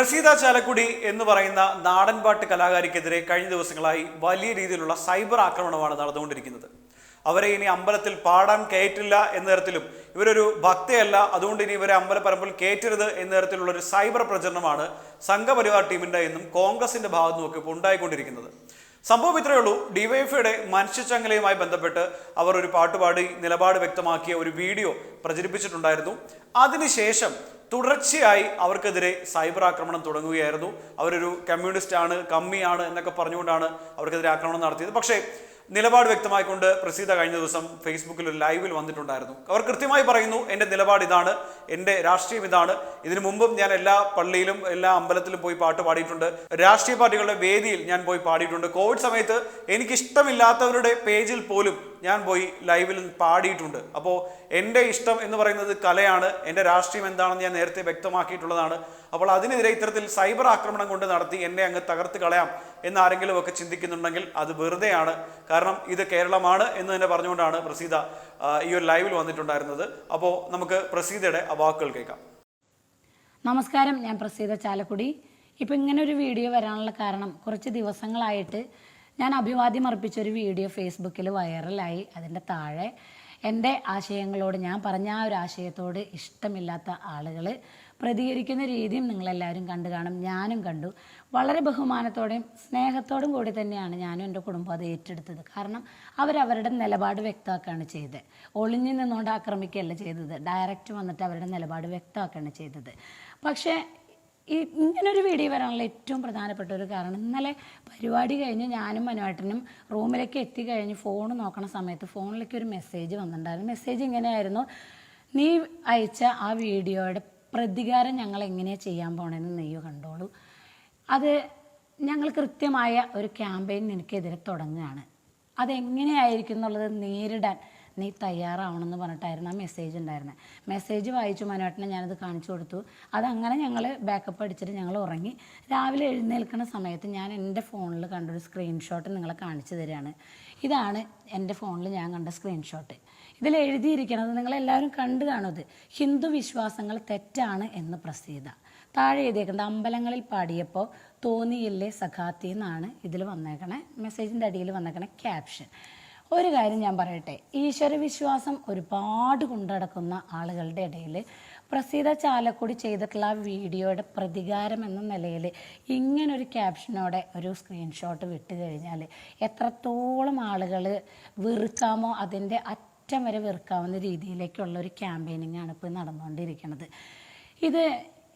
പ്രസീത ചാലക്കുടി എന്ന് പറയുന്ന നാടൻപാട്ട് കലാകാരിക്കെതിരെ കഴിഞ്ഞ ദിവസങ്ങളായി വലിയ രീതിയിലുള്ള സൈബർ ആക്രമണമാണ് നടന്നുകൊണ്ടിരിക്കുന്നത്. അവരെ ഇനി അമ്പലത്തിൽ പാടാൻ കയറ്റില്ല എന്ന തരത്തിലും ഇവരൊരു ഭക്തയല്ല അതുകൊണ്ട് ഇനി ഇവരെ അമ്പലപ്പറമ്പിൽ കയറ്റരുത് എന്ന തരത്തിലുള്ള ഒരു സൈബർ പ്രചരണമാണ് സംഘപരിവാർ ടീമിന്റെ എന്നും കോൺഗ്രസിന്റെ ഭാഗത്തു നോക്കിയപ്പോൾ ഉണ്ടായിക്കൊണ്ടിരിക്കുന്നത്. സംഭവം ഇത്രയേ ഉള്ളൂ. ഡിവൈഎഫ്ഐയുടെ മനുഷ്യച്ചങ്ങലയുമായി ബന്ധപ്പെട്ട് അവർ ഒരു പാട്ടുപാടി നിലപാട് വ്യക്തമാക്കിയ ഒരു വീഡിയോ പ്രചരിപ്പിച്ചിട്ടുണ്ടായിരുന്നു. അതിനുശേഷം തുടർച്ചയായി അവർക്കെതിരെ സൈബർ ആക്രമണം തുടങ്ങുകയായിരുന്നു. അവരൊരു കമ്മ്യൂണിസ്റ്റ് ആണ് കമ്മിയാണ് എന്നൊക്കെ പറഞ്ഞുകൊണ്ടാണ് അവർക്കെതിരെ ആക്രമണം നടത്തിയത്. പക്ഷേ നിലപാട് വ്യക്തമായിക്കൊണ്ട് പ്രസീത കഴിഞ്ഞ ദിവസം ഫേസ്ബുക്കിൽ ഒരു ലൈവിൽ വന്നിട്ടുണ്ടായിരുന്നു. അവർ കൃത്യമായി പറയുന്നു എന്റെ നിലപാട് ഇതാണ് എന്റെ രാഷ്ട്രീയം ഇതാണ്. ഇതിനു മുമ്പും ഞാൻ എല്ലാ പള്ളിയിലും എല്ലാ അമ്പലത്തിലും പോയി പാട്ട് പാടിയിട്ടുണ്ട്. രാഷ്ട്രീയ പാർട്ടികളുടെ വേദിയിൽ ഞാൻ പോയി പാടിയിട്ടുണ്ട്. കോവിഡ് സമയത്ത് എനിക്കിഷ്ടമില്ലാത്തവരുടെ പേജിൽ പോലും ഞാൻ പോയി ലൈവിൽ പാടിയിട്ടുണ്ട്. അപ്പോൾ എന്റെ ഇഷ്ടം എന്ന് പറയുന്നത് കലയാണ്. എന്റെ രാഷ്ട്രീയം എന്താണെന്ന് ഞാൻ നേരത്തെ വ്യക്തമാക്കിയിട്ടുള്ളതാണ്. അപ്പോൾ അതിനെതിരെ ഇത്തരത്തിൽ സൈബർ ആക്രമണം കൊണ്ട് നടത്തി എന്നെ അങ്ങ് തകർത്ത് കളയാം എന്നാരെങ്കിലും ഒക്കെ ചിന്തിക്കുന്നുണ്ടെങ്കിൽ അത് വെറുതെയാണ്. കാരണം ഇത് കേരളമാണ് എന്ന് തന്നെ പറഞ്ഞുകൊണ്ടാണ് പ്രസീത ഈ ഒരു ലൈവിൽ വന്നിട്ടുണ്ടായിരുന്നത്. അപ്പോൾ നമുക്ക് പ്രസീതയുടെ ആ വാക്കുകൾ കേൾക്കാം. നമസ്കാരം ഞാൻ പ്രസീത ചാലക്കുടി. ഇപ്പം ഇങ്ങനെ ഒരു വീഡിയോ വരാനുള്ള കാരണം കുറച്ച് ദിവസങ്ങളായിട്ട് ഞാൻ അഭിവാദ്യം അർപ്പിച്ച ഒരു വീഡിയോ ഫേസ്ബുക്കിൽ വൈറലായി അതിന്റെ താഴെ. എന്റെ ആശയങ്ങളോട് ഞാൻ പറഞ്ഞ ആ ഒരു ആശയത്തോട് ഇഷ്ടമില്ലാത്ത ആളുകൾ പ്രതികരിക്കുന്ന രീതിയും നിങ്ങളെല്ലാവരും കണ്ടു കാണും ഞാനും കണ്ടു. വളരെ ബഹുമാനത്തോടെയും സ്നേഹത്തോടും കൂടി തന്നെയാണ് ഞാനും എന്റെ കുടുംബം അത് ഏറ്റെടുത്തത്. കാരണം അവരവരുടെ നിലപാട് വ്യക്തമാക്കുകയാണ് ചെയ്തത്. ഒളിഞ്ഞു നിന്നുകൊണ്ട് ആക്രമിക്കുകയല്ല ചെയ്തത്. ഡയറക്റ്റ് വന്നിട്ട് അവരുടെ നിലപാട് വ്യക്തമാക്കുകയാണ് ചെയ്തത്. പക്ഷേ ഈ ഇങ്ങനൊരു വീഡിയോ വരാനുള്ള ഏറ്റവും പ്രധാനപ്പെട്ട ഒരു കാരണം ഇന്നലെ പരിപാടി കഴിഞ്ഞ് ഞാനും മനുവേട്ടനും റൂമിലേക്ക് എത്തി എത്തിക്കഴിഞ്ഞ് ഫോൺ നോക്കണ സമയത്ത് ഫോണിലേക്ക് ഒരു മെസ്സേജ് വന്നിട്ടുണ്ടായിരുന്നു. മെസ്സേജ് ഇങ്ങനെയായിരുന്നു നീ അയച്ച ആ വീഡിയോയുടെ പ്രതികാരം ഞങ്ങൾ എങ്ങനെയാണ് ചെയ്യാൻ പോണേന്ന് നെയ്യോ കണ്ടോളൂ. അത് ഞങ്ങൾ കൃത്യമായ ഒരു ക്യാമ്പയിൻ നിനക്കെതിരെ തുടങ്ങുകയാണ്. അതെങ്ങനെയായിരിക്കും എന്നുള്ളത് നേരിടാൻ നീ തയ്യാറാവണമെന്ന് പറഞ്ഞിട്ടായിരുന്നു ആ മെസ്സേജ് ഉണ്ടായിരുന്നത് മെസ്സേജ് വായിച്ചു മനോട്ടിനെ ഞാനത് കാണിച്ചു കൊടുത്തു. അതങ്ങനെ ഞങ്ങൾ ബാക്കപ്പ് അടിച്ചിട്ട് ഞങ്ങൾ ഉറങ്ങി. രാവിലെ എഴുന്നേൽക്കുന്ന സമയത്ത് ഞാൻ എന്റെ ഫോണിൽ കണ്ടൊരു സ്ക്രീൻഷോട്ട് നിങ്ങളെ കാണിച്ചു തരികയാണ് ഇതാണ് എന്റെ ഫോണിൽ ഞാൻ കണ്ട സ്ക്രീൻഷോട്ട് ഇതിൽ എഴുതിയിരിക്കുന്നത് നിങ്ങളെല്ലാവരും കണ്ടു കാണുന്നത് ഹിന്ദു വിശ്വാസങ്ങൾ തെറ്റാണ് എന്ന് പ്രസീത താഴെ എഴുതിയേക്കുന്നത് അമ്പലങ്ങളിൽ പാടിയപ്പോൾ തോന്നിയില്ലേ സഖാത്തി എന്നാണ് ഇതിൽ വന്നേക്കണേ. മെസ്സേജിന്റെ അടിയിൽ വന്നേക്കണേ ക്യാപ്ഷൻ ഒരു കാര്യം ഞാൻ പറയട്ടെ. ഈശ്വരവിശ്വാസം ഒരുപാട് കൊണ്ടടക്കുന്ന ആളുകളുടെ ഇടയിൽ പ്രസീത ചാലക്കുടി ചെയ്തിട്ടുള്ള ആ വീഡിയോയുടെ പ്രതികാരം എന്ന നിലയിൽ ഇങ്ങനൊരു ക്യാപ്ഷനോടെ ഒരു സ്ക്രീൻഷോട്ട് വിട്ട് കഴിഞ്ഞാൽ എത്രത്തോളം ആളുകൾ വെറുക്കാമോ അതിന്റെ അറ്റം വരെ വെറുക്കാവുന്ന രീതിയിലേക്കുള്ള ഒരു ക്യാമ്പയിനിങ് ആണ് ഇപ്പോൾ നടന്നുകൊണ്ടിരിക്കുന്നത്. ഇത്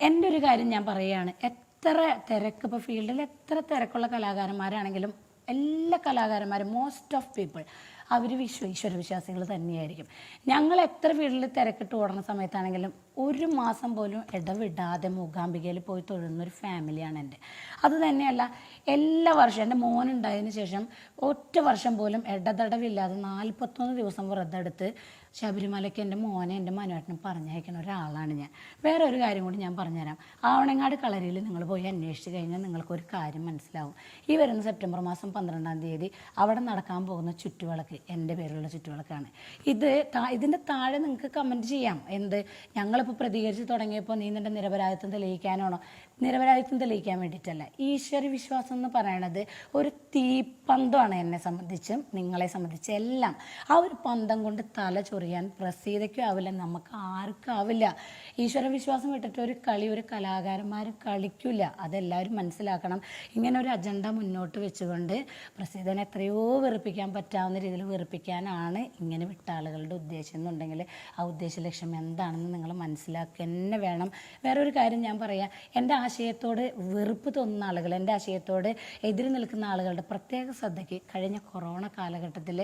എന്റെ ഒരു കാര്യം ഞാൻ പറയുകയാണ്. എത്ര തിരക്ക് ഇപ്പോൾ ഫീൽഡിൽ എത്ര തിരക്കുള്ള കലാകാരന്മാരാണെങ്കിലും എല്ലാ കലാകാരന്മാരും മോസ്റ്റ് ഓഫ് പീപ്പിൾ അവർ വിശ്വ ഈശ്വര വിശ്വാസികൾ തന്നെയായിരിക്കും. ഞങ്ങൾ എത്ര വീട്ടിൽ തിരക്കിട്ട് ഓടുന്ന സമയത്താണെങ്കിലും ഒരു മാസം പോലും ഇടവിടാതെ മൂകാംബികയിൽ പോയി തൊഴുന്ന ഒരു ഫാമിലിയാണ് എന്റെ. അത് തന്നെയല്ല എല്ലാ വർഷവും എന്റെ മോനുണ്ടായതിനു ശേഷം ഒറ്റ വർഷം പോലും ഇടതടവില്ലാതെ നാൽപ്പത്തൊന്ന് ദിവസം വ്രതെടുത്ത് ശബരിമലയ്ക്ക് എന്റെ മോനെ എന്റെ മനുവേട്ടനും പറഞ്ഞയക്കുന്ന ഒരാളാണ് ഞാൻ. വേറെ ഒരു കാര്യം കൂടി ഞാൻ പറഞ്ഞുതരാം. ആവണങ്ങാട് കളരിയിൽ നിങ്ങൾ പോയി അന്വേഷിച്ച് കഴിഞ്ഞാൽ നിങ്ങൾക്കൊരു കാര്യം മനസ്സിലാവും. ഈ വരുന്ന സെപ്റ്റംബർ മാസം പന്ത്രണ്ടാം തീയതി അവിടെ നടക്കാൻ പോകുന്ന ചുറ്റുവിളക്ക് എന്റെ പേരിലുള്ള ചുറ്റുവിളക്കാണ്. ഇത് ഇതിന്റെ താഴെ നിങ്ങൾക്ക് കമന്റ് ചെയ്യാം. എന്ത്? ഞങ്ങളിപ്പോൾ പ്രതികരിച്ച് തുടങ്ങിയപ്പോൾ നീ നിന്റെ നിരപരാധിത്വം തെളിയിക്കാനാണോ? നിരപരാധിത്വം തെളിയിക്കാൻ വേണ്ടിയിട്ടല്ല. ഈശ്വര വിശ്വാസം എന്ന് പറയണത് ഒരു തീപ്പന്തമാണ് എന്നെ സംബന്ധിച്ചും നിങ്ങളെ സംബന്ധിച്ചും എല്ലാം. ആ ഒരു പന്തം കൊണ്ട് തല ചൊറിയാൻ പ്രസീതയ്ക്കും ആവില്ല നമുക്ക് ആർക്കും ആവില്ല ഈശ്വര വിശ്വാസം വിട്ടിട്ട് ഒരു കളി ഒരു കലാകാരന്മാർ കളിക്കില്ല അതെല്ലാവരും മനസ്സിലാക്കണം. ഇങ്ങനെ ഒരു അജണ്ട മുന്നോട്ട് വെച്ചുകൊണ്ട് പ്രസീതനെ എത്രയോ വെറുപ്പിക്കാൻ പറ്റാവുന്ന രീതിയിൽ വെറുപ്പിക്കാനാണ് ഇങ്ങനെ വിട്ട ആളുകളുടെ ഉദ്ദേശം. എന്നുണ്ടെങ്കിൽ ആ ഉദ്ദേശ ലക്ഷ്യം എന്താണെന്ന് നിങ്ങൾ മനസ്സിലാക്കുക തന്നെ വേണം. വേറൊരു കാര്യം ഞാൻ പറയാം. എന്റെ ആശയത്തോട് വെറുപ്പ് തോന്നുന്ന ആളുകൾ എന്റെ ആശയത്തോട് എതിര് നിൽക്കുന്ന ആളുകളുടെ പ്രത്യേക ശ്രദ്ധയ്ക്ക് കഴിഞ്ഞ കൊറോണ കാലഘട്ടത്തിൽ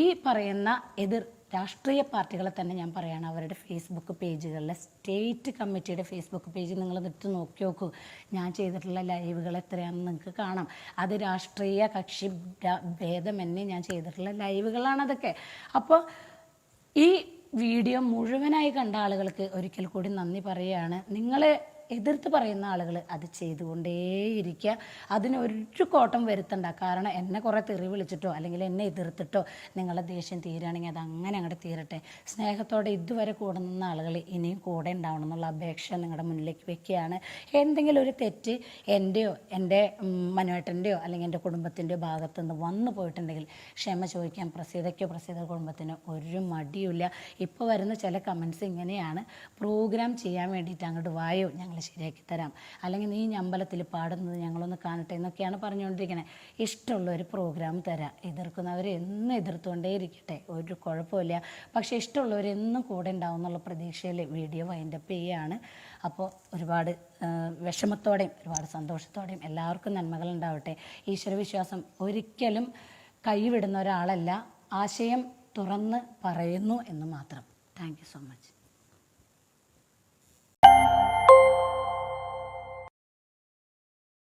ഈ പറയുന്ന എതിർ രാഷ്ട്രീയ പാർട്ടികളെ തന്നെ ഞാൻ പറയുകയാണ് അവരുടെ ഫേസ്ബുക്ക് പേജുകളിലെ സ്റ്റേറ്റ് കമ്മിറ്റിയുടെ ഫേസ്ബുക്ക് പേജ് നിങ്ങൾ എടുത്ത് നോക്കി നോക്കൂ. ഞാൻ ചെയ്തിട്ടുള്ള ലൈവുകൾ എത്രയാണെന്ന് നിങ്ങൾക്ക് കാണാം. അത് രാഷ്ട്രീയ കക്ഷി ഭേദമെന്നെ ഞാൻ ചെയ്തിട്ടുള്ള ലൈവുകളാണ് അതൊക്കെ. അപ്പോൾ ഈ വീഡിയോ മുഴുവനായി കണ്ട ആളുകൾക്ക് ഒരിക്കൽ കൂടി നന്ദി പറയുകയാണ് നിങ്ങൾ എതിർത്ത് പറയുന്ന ആളുകൾ അത് ചെയ്തുകൊണ്ടേയിരിക്കുക. അതിന് ഒരു കോട്ടം വരുത്തണ്ട. കാരണം എന്നെ കുറേ തെറി വിളിച്ചിട്ടോ അല്ലെങ്കിൽ എന്നെ എതിർത്തിട്ടോ നിങ്ങളെ ദേഷ്യം തീരുകയാണെങ്കിൽ അത് അങ്ങനെ അങ്ങോട്ട് തീരട്ടെ. സ്നേഹത്തോടെ ഇതുവരെ കൂടെ നിന്ന ആളുകൾ ഇനിയും കൂടെ ഉണ്ടാവണം എന്നുള്ള അപേക്ഷ നിങ്ങളുടെ മുന്നിലേക്ക് വെക്കുകയാണ്. എന്തെങ്കിലും ഒരു തെറ്റ് എന്റെയോ എന്റെ മനുവേട്ടന്റെയോ അല്ലെങ്കിൽ എന്റെ കുടുംബത്തിന്റെയോ ഭാഗത്തുനിന്ന് വന്നു പോയിട്ടുണ്ടെങ്കിൽ ക്ഷമ ചോദിക്കാൻ പ്രസീതയ്ക്കോ പ്രസീത കുടുംബത്തിനോ ഒരു മടിയുമില്ല. ഇപ്പോൾ വരുന്ന ചില കമൻസ് ഇങ്ങനെയാണ്. പ്രോഗ്രാം ചെയ്യാൻ വേണ്ടിയിട്ട് അങ്ങോട്ട് വായോ ഞങ്ങൾ ശരിയാക്കി തരാം. അല്ലെങ്കിൽ നീ അമ്പലത്തിൽ പാടുന്നത് ഞങ്ങളൊന്ന് കാണട്ടെ എന്നൊക്കെയാണ് പറഞ്ഞുകൊണ്ടിരിക്കുന്നത് ഇഷ്ടമുള്ള ഒരു പ്രോഗ്രാം തരാം. എതിർക്കുന്നവർ എന്നും എതിർത്തുകൊണ്ടേ ഇരിക്കട്ടെ ഒരു കുഴപ്പമില്ല. പക്ഷേ ഇഷ്ടമുള്ളവരെന്നും കൂടെ ഉണ്ടാവും എന്നുള്ള പ്രതീക്ഷയിൽ വീഡിയോ വൈൻഡപ്പ് ചെയ്യുകയാണ് അപ്പോൾ ഒരുപാട് വിഷമത്തോടെയും ഒരുപാട് സന്തോഷത്തോടെയും എല്ലാവർക്കും നന്മകൾ ഉണ്ടാവട്ടെ. ഈശ്വരവിശ്വാസം ഒരിക്കലും കൈവിടുന്ന ഒരാളല്ല. ആശയം തുറന്ന് പറയുന്നു എന്ന് മാത്രം. Thank so much